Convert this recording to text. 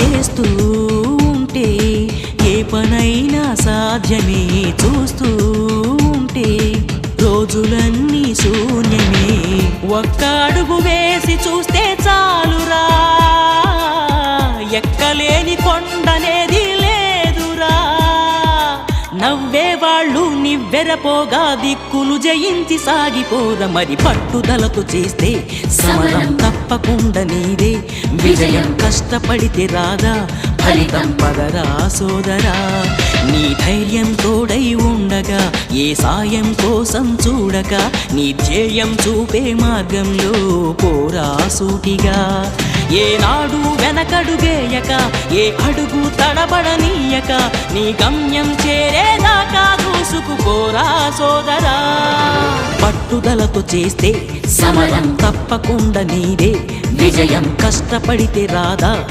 చేస్తూ ఉంటే ఏ పనైనా సాధ్యమే చూస్తూ ఉంటే రోజులన్నీ శూన్యమే. ఒక్క అడుగు వేసి చూస్తే చాలురా. ఎక్కలేని కొండనేది లేదురా. నవ్వే వాళ్ళు నివ్వెరపోగా దిక్కులు జయించి సాగిపోర మరి పట్టుదలతో చేస్తే సమరం. తప్పకుండా నీదే. విజయం కష్టపడితే రాదా ఫలితం పదరా సోదరా. నీ ధైర్యం తోడై ఉండగా ఏ సాయం కోసం చూడక నీ ధ్యేయం చూపే మార్గంలో పోరా సూటిగా. ఏనాడు వెనకడుగేయక ఏ అడుగు తడబడనీయక నీ గమ్యం చేరేదాకా దూసుకుపోరా సోదరా. పట్టుదలతో చేస్తే సమరం తప్పకుండా నీదే. విజయం. కష్టపడితే రాదా?